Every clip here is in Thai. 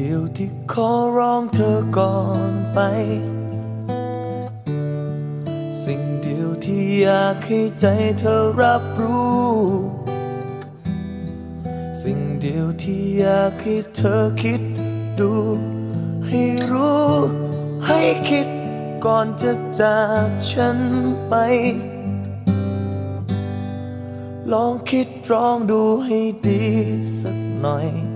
เดียวที่ขอร้องเธอก่อนไป สิ่งเดียวที่อยากให้ใจเธอรับรู้ สิ่งเดียวที่อยากให้เธอคิดดู ให้รู้ ให้คิดก่อนจะจากฉันไป ลองคิดตรองดูให้ดีสักหน่อย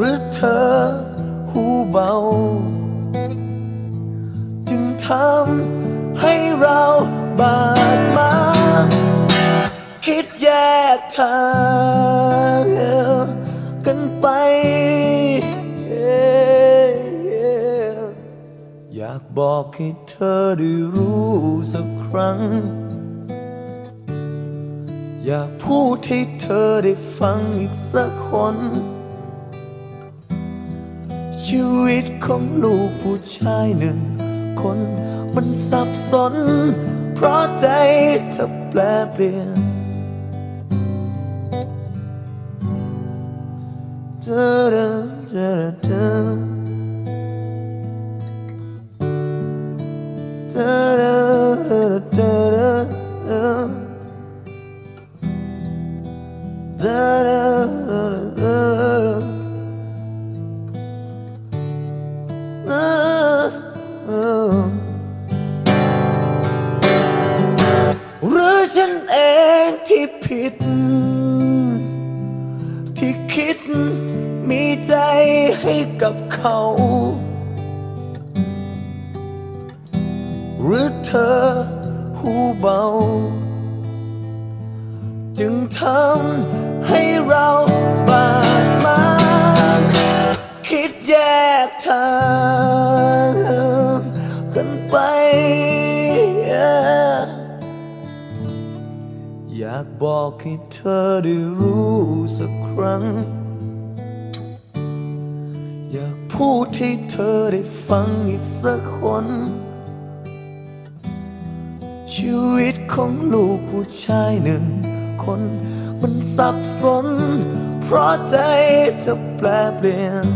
รือเธอหูเบา จึงทำให้เราบาดหมางคิดแยกทางกันไป อยากบอกให้เธอได้รู้สักครั้ง อยากพูดให้เธอได้ฟังอีกสักคน ชีวิตของลูกผู้ชายหนึ่งคน มันสับสน เพราะใจเธอแปลเปลี่ยนเธอเธอเธอ ฉันเองที่ผิด ที่คิดมีใจให้กับเขา หรือเธอหูเบา จึงทำให้เราบาดมาคิดแยกทาง อยากบอกให้เธอได้รู้สักครั้ง อยากพูดให้เธอได้ฟังอีกสักคน ชีวิตของลูกผู้ชายหนึ่งคน มันสับสน เพราะใจเธอแปลเปลี่ยน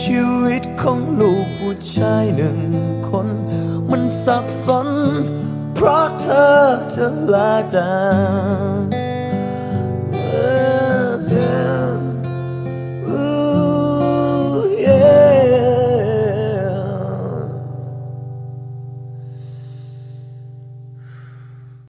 ชีวิตของลูกผู้ชายหนึ่งคน มันสับสน เพราะเธอจะลาจาก